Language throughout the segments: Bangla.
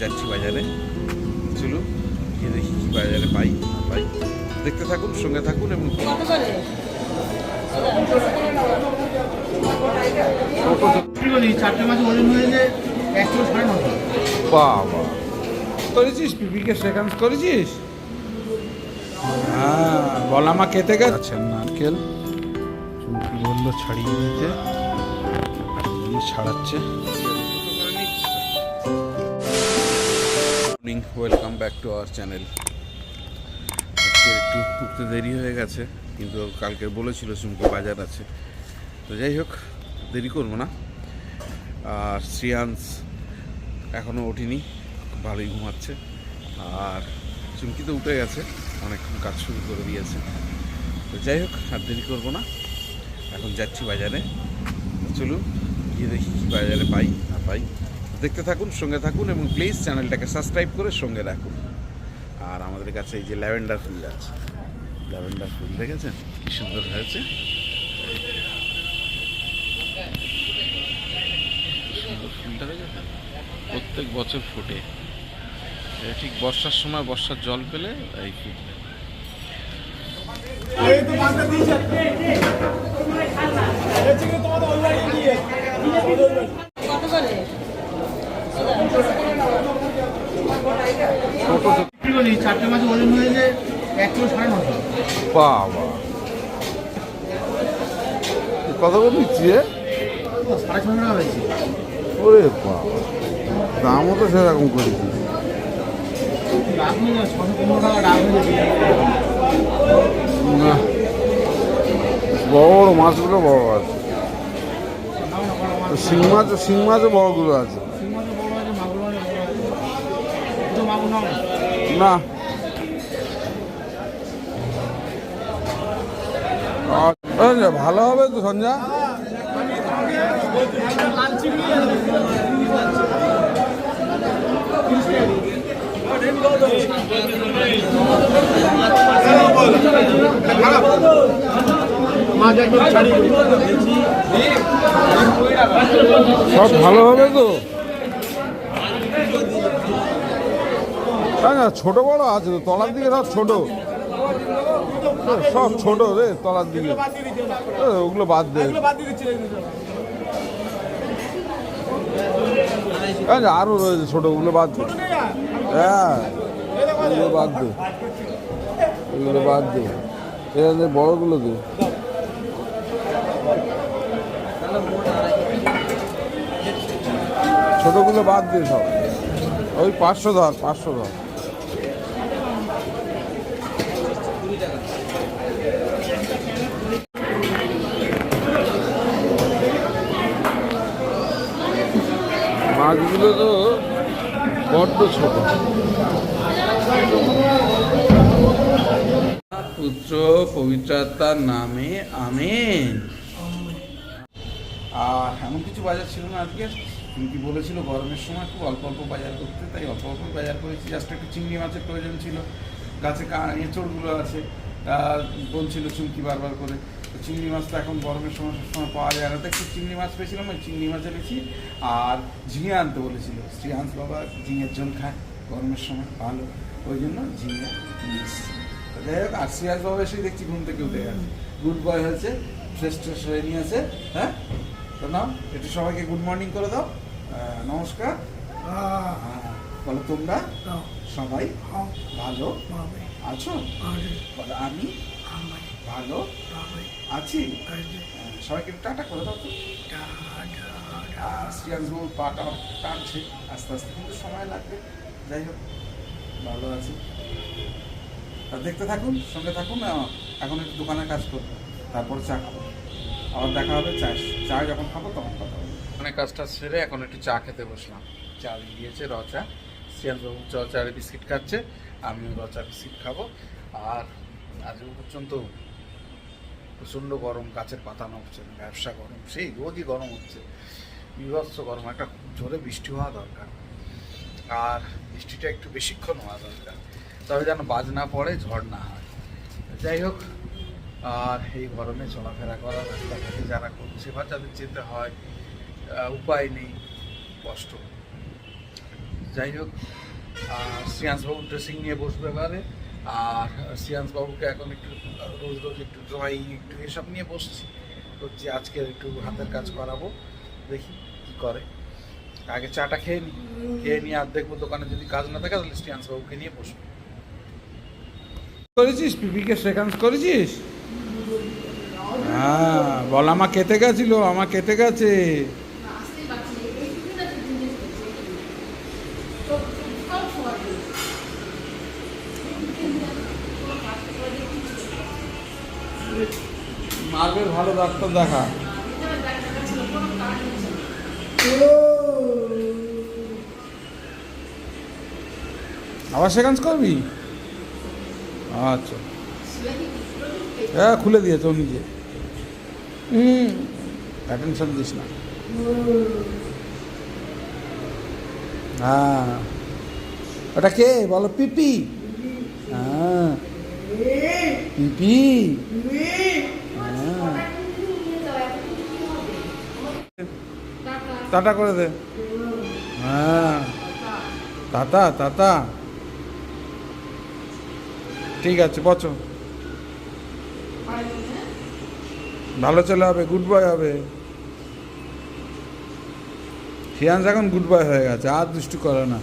যাচ্ছি বাজারে। চলুন, গিয়ে দেখি কি বাজারে পাই পাই। দেখতে থাকুন, সঙ্গে থাকুন এবং করেছিস করেছিস হ্যাঁ বলামা খেতে গেছে। নারকেল ছাড়িয়ে ছাড়াচ্ছে। Morning welcome back to our channel আজকে একটু উঠতে দেরি হয়ে গেছে, কিন্তু কালকে বলেছিল চুমকি বাজার আছে। তো যাই হোক, দেরি করব না। আর শ্রিয়াংশ এখনও ওঠেনি, ভালোই ঘুমাচ্ছে। আর চুমকি তো উঠে গেছে, অনেকক্ষণ কাজ শুরু করে দিয়েছে। তো যাই হোক, আর দেরি করব না। এখন যাচ্ছি বাজারে। চলুন, গিয়ে দেখি কী বাজারে পাই, না পাই। দেখতে থাকুন সঙ্গে থাকুন এবং প্লিজ চ্যানেলটাকে সাবস্ক্রাইব করে সঙ্গে রাখুন আর আমাদের কাছে এই যে ল্যাভেন্ডার ফুল আছে ল্যাভেন্ডার ফুল দেখেছেন কী সুন্দর হয়েছে ফুলটা প্রত্যেক বছর ফোটে ঠিক বর্ষার সময় বর্ষার জল পেলে এই ফুটবে কত করে কি বলি চারটে মাছ ওজন হয়েছে এক কিলো সাড়ে নশো। বাবা। কত করে নিচ্ছি সাড়ে ছশো টাকা হয়েছে। ওরে বাবা। দামও তো সেরকম করেছি। বড় মাছগুলো বড় আছে। তো শিং মাছ শিং মাছও বড়গুলো আছে শিং মাছও বড় আছে মাগুর মাছও বড় আছে দুটো মাগুর নাও না। ভালো হবে তো সঞ্জা সব ভালো হবে তো? না ছোট বড় আছে তো, তলার দিকে সব ছোট। সব ছোট রে, তলার দিকে। ওগুলো বাদ দে। আরও রয়েছে ছোট, ওগুলো বাদ দে। হ্যাঁ ওগুলো বাদ দে। ওগুলো বাদ দে। এখানে বড়গুলো দে। ছোটগুলো বাদ দিয়ে সব। ওই পাঁচশো ধর পাঁচশো ধর। মাছগুলো তো বড্ড ছোট। পুত্র পবিত্রতার নামে আমেন। আর এমন কিছু বাজার ছিল না আজকে। কি বলেছিল গরমের সময় খুব অল্প অল্প বাজার করতে? তাই অল্প অল্প বাজার করেছি। জাস্ট একটু চিংড়ি মাছের প্রয়োজন ছিল। গাছে এঁচড়গুলো আছে বলছিল চুমকি বারবার করে। চিংড়ি মাছ তো এখন গরমের সময় সবসময় পাওয়া যায়। না তো একটু চিংড়ি মাছ পেয়েছিলাম, ওই চিংড়ি মাছ এনেছি। আর ঝিঙে আনতে বলেছিল। শ্রীহাংস বাবা ঝিঙের জল খায় গরমের সময়, ভালো। ওই জন্য ঝিঙে। তো যাই হোক, আর শ্রীহাংস বাবা এসেই দেখছি ঘুম থেকে উঠে গেছে। গুড বয় হয়েছে ফ্রেশ ট্রেশ হয়ে নিয়েছে হ্যাঁ? তো নাও, একটু সবাইকে গুড মর্নিং করে দাও। নমস্কার। বলো তোমরা সবাই ভালো আছো? বলো আমি ভালো আছি। হ্যাঁ, সবাইকে টাটা করে দাও তো। বাবুর পাটা টানছে। আস্তে আস্তে কিন্তু সময় লাগবে। যাই হোক ভালো আছি। আর দেখতে থাকুন সঙ্গে থাকুন এখন একটু দোকানে কাজ করব। তারপরে চা খাব। আবার দেখা হবে চা চা যখন খাব তখন কথা হবে অনেক কাজটা সেরে এখন একটু চা খেতে বসলাম। চা দিয়েছে র চা। শ্রিয়াংশবাবু চ চারে বিস্কিট খাচ্ছে, আমিও র চা বিস্কিট খাব। আর আজ পর্যন্ত প্রচণ্ড গরম, গাছের পাতা নড়ছে, ব্যবসা গরম, সেই রোজই গরম হচ্ছে। বিভৎস গরম, একটা জোরে বৃষ্টি হওয়া দরকার। আর বৃষ্টিটা একটু বেশিক্ষণ হওয়া দরকার। তবে যেন বাজ না পড়ে, ঝড় না হয়। যাই হোক, আর এই গরমে চলাফেরা করা, রাস্তাঘাটে যারা করছে বা যাদের যেতে হয় উপায় নেই, কষ্ট। যাই হোক আর শ্রিয়াংশবাবু ড্রেসিং নিয়ে বসবে এবারে। আর শ্রিয়াংশবাবুকে এখন একটু রোজ রোজ একটু ড্রয়িং একটু এসব নিয়ে বসছি। হচ্ছে আজকে একটু হাতের কাজ করাবো, দেখি কি করে। আগে চাটা খেয়ে নিই খেয়ে নিয়ে আর দেখব দোকানে যদি কাজ না থাকে, তাহলে শ্রিয়াংশবাবুকে নিয়ে বসবো। করেছিস পিপিকে সেখান করেছিস? হ্যাঁ বল, আমার কেটে গেছিল, আমার কেটে গেছে। মার্বেল ভালো ডাক্তার দেখা। আবার সেখান করবি? আচ্ছা। হ্যাঁ খুলে দিয়েছে ও নিজে। হুম। অ্যাটেনশন দিস না। হ্যাঁ। ওটা কে? বলো পিপি। হ্যাঁ। পিপি। টাটা করে দে। হ্যাঁ। তাতা তাতা ঠিক আছে বচো ভালো চলে হবে গুড বয় হবে। সিয়ান্স এখন গুড বয় হয়ে গেছে, আর দুষ্টু করে না।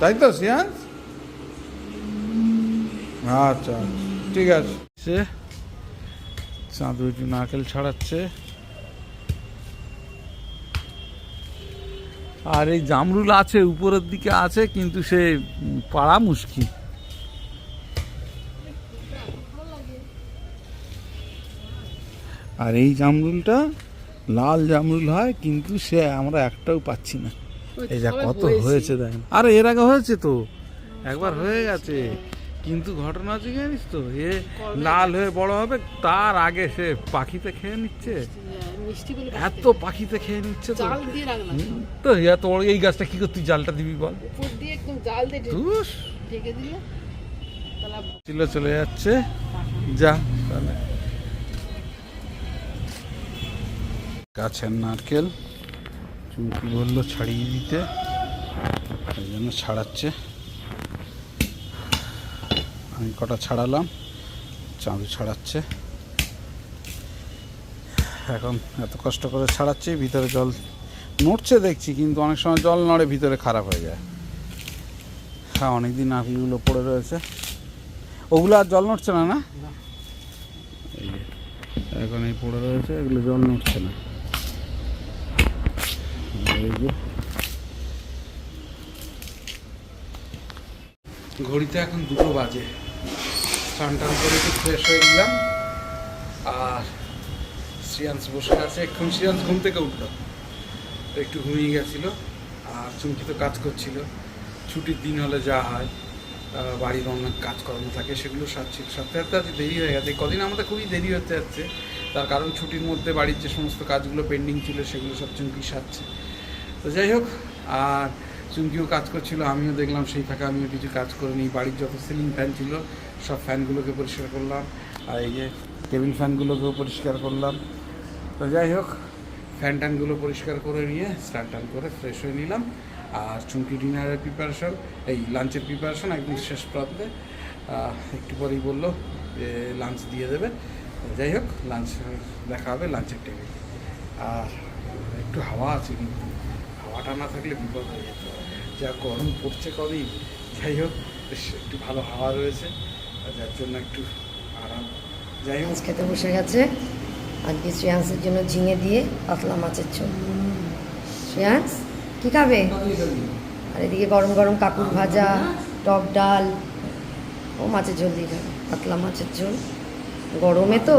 তাই তো, সিয়ান্স? আচ্ছা ঠিক আছে। সে চাঁদু নারকেল ছাড়াচ্ছে। আর এই জামরুল আছে উপরের দিকে আছে কিন্তু সে পাড়া মুশকিল। আর এই জামরুলটা লাল জামরুল হয় কিন্তু সে আমরা একটাও পাচ্ছি না। এই যা কত হয়েছে দেখেন। আরে এর আগে হয়েছে তো। একবার হয়ে গেছে। কিন্তু ঘটনা হচ্ছে কি জানিস তো? এ লাল হয়ে বড় হবে তার আগে সে পাখিতে খেয়ে নিচ্ছে। এত পাখিতে খেয়ে নিচ্ছে তো। তো এত বড় এই গাছটা কি করতে জালটা দিবি বল। ছিল চলে যাচ্ছে। যা তাহলে। গাছের নারকেল। চুমকি বলল ছাড়িয়ে দিতে। ওই জন্য ছাড়াচ্ছে। আমি কটা ছাড়ালাম চাঁদু ছাড়াচ্ছে। এখন এত কষ্ট করে ছাড়াচ্ছি, ভিতরে জল নড়ছে দেখছি, কিন্তু অনেক সময় জল নড়ে ভিতরে খারাপ হয়ে যায়। হ্যাঁ অনেকদিন নারকেলগুলো পড়ে রয়েছে। ওগুলো আর জল নড়ছে না না? এখন এই পড়ে রয়েছে, এগুলো জল নড়ছে না। ঘড়িতে এখন দুটো বাজে। স্নান টান করে একটু ফ্রেশ হয়ে গেলাম আর শ্রিয়াংশ বসে আছে। এখন শ্রিয়াংশ ঘুম থেকে উঠল। একটু ঘুমিয়ে গেছিল। আর চুমকি তো কাজ করছিল। ছুটির দিন হলে যা হয় বাড়ির অনেক কাজকর্ম থাকে, সেগুলো সারছিল সারতে আজ দেরি হয়ে গেছে। কদিন আমাদের খুবই দেরি হতে যাচ্ছে। তার কারণ ছুটির মধ্যে বাড়ির যে সমস্ত কাজগুলো পেন্ডিং ছিল, সেগুলো সব চুমকি সারছে। তো যাই হোক, আর চুমকিও কাজ করছিল, আমিও দেখলাম সেই ফাঁকে আমিও কিছু কাজ করে নিই। বাড়ির যত সিলিং ফ্যান ছিল, সব ফ্যানগুলোকে পরিষ্কার করলাম, আর এই যে টেবিল ফ্যানগুলোকেও পরিষ্কার করলাম। তো যাই হোক ফ্যান ট্যানগুলো পরিষ্কার করে নিয়ে স্নান টান করে ফ্রেশ হয়ে নিলাম। আর চুমকি ডিনারের প্রিপারেশন এই লাঞ্চের প্রিপারেশন একদম শেষ প্রান্তে একটু পরেই বলল যে লাঞ্চ দিয়ে দেবে। যাই হোক লাঞ্চ দেখা হবে লাঞ্চের টেবিল আর একটু হাওয়া আছে কিন্তু, হাওয়াটা না থাকলে বিপদ হয়ে যেত। যা গরম পড়ছে কদিন যাই হোক, বেশ একটু ভালো হাওয়া রয়েছে যার জন্য একটু আরাম। যাই হোক। খেতে বসে গেছে আজকে শ্রেয়াংসের জন্য ঝিঙে দিয়ে পাতলা মাছের ঝোল। শ্রেয়াংস কি খাবে? আর এদিকে গরম গরম কাকুর ভাজা, টক ডাল। ও মাছের ঝোল দিয়ে খাবে, পাতলা মাছের ঝোল। গরমে তো।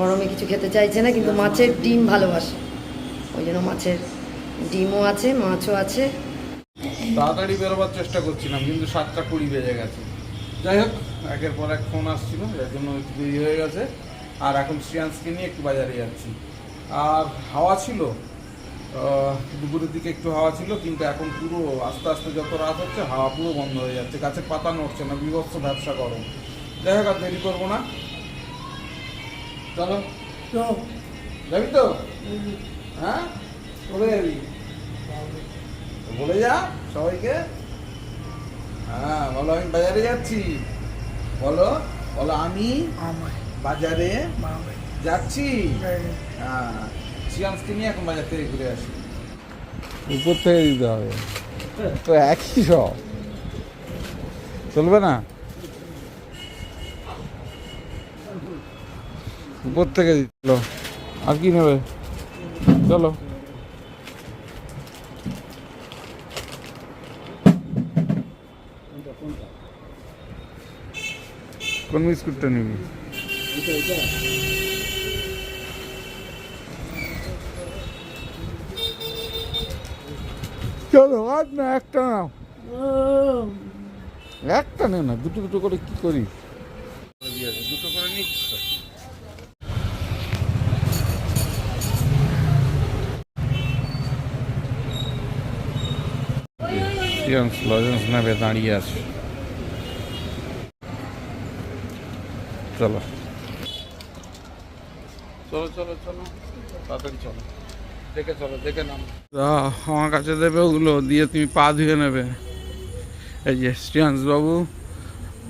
গরমে কিছু খেতে চাইছে না, কিন্তু মাছের ডিম ভালোবাসে। ওই জন্য মাছের ডিমও আছে মাছও আছে। তাড়াতাড়ি বেরোবার চেষ্টা করছিলাম কিন্তু সাতটা কুড়ি বেজে গেছে। যাই হোক একের পর এক ফোন আসছিল যার জন্য একটু দেরি হয়ে গেছে। আর এখন শ্রিয়াংশকে নিয়ে একটু বাজারে যাচ্ছি। আর হাওয়া ছিল দুপুরের দিকে একটু হাওয়া ছিল কিন্তু এখন পুরো আস্তে আস্তে যত রাত হচ্ছে হাওয়া পুরো বন্ধ হয়ে যাচ্ছে। গাছের পাতা নড়ছে না বিভৎস ব্যবসা গরম। যাই হোক আর দেরি করব না। চলো। যাবি তো? হ্যাঁ? চলে যাবি। বলে যা সবাইকে। হ্যাঁ বলো আমি বাজারে যাচ্ছি। বলো বলো আমি বাজারে যাচ্ছি। হ্যাঁ। সিয়ান্সকে নিয়ে এখন বাজার থেকে ঘুরে আসি। উপর থেকে দিতে হবে। তো একই সব। চলবে না? উপর থেকে দিল আর কি নেবে? চলো। কোন বিস্কুটটা নিবি? চলো আর না একটা নাও। একটা নে না দুটো দুটো করে কি করি দিয়েছে দুটো করে নিচ্ছ সিয়ান্স লজেন্স নেবে দাঁড়িয়ে আছে চলো চলো চলো চলো তাড়াতাড়ি চলো দেখে চলো দেখে নাম আমার কাছে দেবে ওগুলো দিয়ে তুমি পা ধুয়ে নেবে এই যে শ্রিয়াংশ বাবু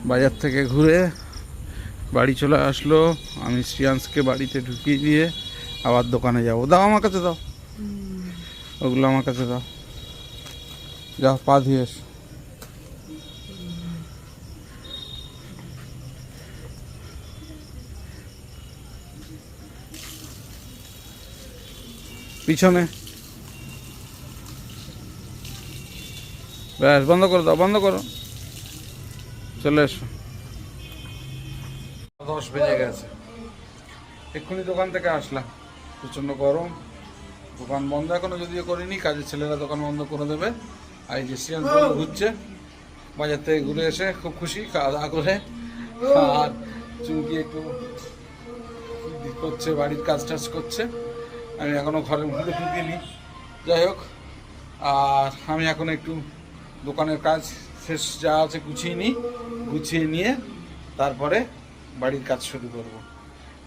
বাজার থেকে ঘুরে বাড়ি চলে আসলো আমি শ্রিয়াংশকে বাড়িতে ঢুকিয়ে দিয়ে আবার দোকানে যাব দাও আমার কাছে দাও ওগুলো আমার কাছে দাও যাও পা ধুয়ে এসো। পিছনে। ব্যাস, বন্ধ করে দাও বন্ধ করো। চলে এসো। দশ বেজে গেছে। এক্ষুনি দোকান থেকে আসলাম। প্রচণ্ড গরম। দোকান বন্ধ এখনও, যদিও করিনি, কাজের ছেলেরা দোকান বন্ধ করে দেবে। আর এই যে ঘুরছে। বাজার থেকে ঘুরে এসে খুব খুশি, খাওয়া দাওয়া করে। আর চুমকি একটু করছে, বাড়ির কাজ টাজ করছে। আমি এখনও ঘরের মধ্যে ঢুকিনি। যাই হোক, আর আমি এখন একটু দোকানের কাজ শেষ যা আছে গুছিয়ে নিই গুছিয়ে নিয়ে তারপরে বাড়ির কাজ শুরু করব।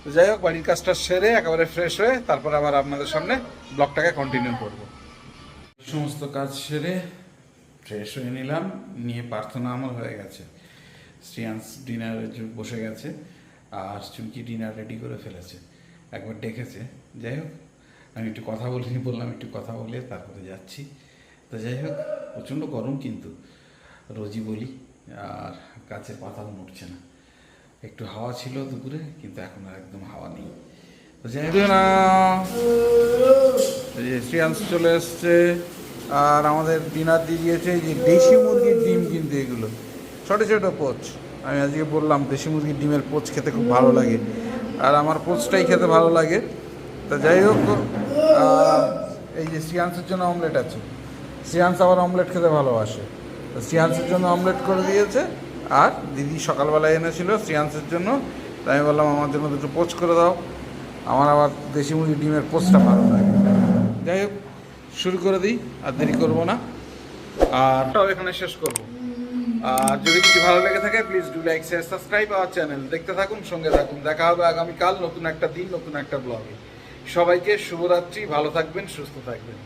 তো যাই হোক, বাড়ির কাজটা সেরে একেবারে ফ্রেশ হয়ে তারপর আবার আপনাদের সামনে ব্লগটাকে কন্টিনিউ করব। সমস্ত কাজ সেরে ফ্রেশ হয়ে নিলাম নিয়ে প্রার্থনা আমার হয়ে গেছে। শ্রিয়াংশ ডিনারে বসে গেছে আর চুমকি ডিনার রেডি করে ফেলেছে। একবার ডেকেছে যাই হোক আমি একটু কথা বলিনি বললাম একটু কথা বলে তারপরে যাচ্ছি। তো যাই হোক প্রচণ্ড গরম কিন্তু রোজই বলি আর গাছের পাতাও নড়ছে না। একটু হাওয়া ছিল দুপুরে কিন্তু এখন আর একদম হাওয়া নেই। তো যাই হোক না শ্রিয়াংশ চলে এসছে। আর আমাদের ডিনার দিয়ে দিয়েছে যে দেশি মুরগির ডিম কিন্তু এগুলো। ছোটো ছোটো পোচ। আমি আজকে বললাম দেশি মুরগির ডিমের পোচ খেতে খুব ভালো লাগে। আর আমার পোচটাই খেতে ভালো লাগে। তা যাই হোক এই যে শ্রিয়াংশের জন্য অমলেট আছে। শ্রিয়াংশ আবার অমলেট খেতে ভালোবাসে। তো শ্রিয়াংশের জন্য অমলেট করে দিয়েছে। আর দিদি সকালবেলায় এনেছিল শ্রিয়াংশের জন্য। তাই আমি বললাম আমার জন্য দুটো পোচ করে দাও। আমার আবার দেশি মুরগির ডিমের পোচটা ভালো লাগে। যাই হোক শুরু করে দিই, আর দেরি করব না। আর এখানে শেষ করব। আর যদি কিছু ভালো লেগে থাকে please do like share subscribe our channel দেখতে থাকুন, সঙ্গে থাকুন। দেখা হবে আগামীকাল নতুন একটা দিন, নতুন একটা ব্লগে সবাইকে শুভরাত্রি, ভালো থাকবেন, সুস্থ থাকবেন।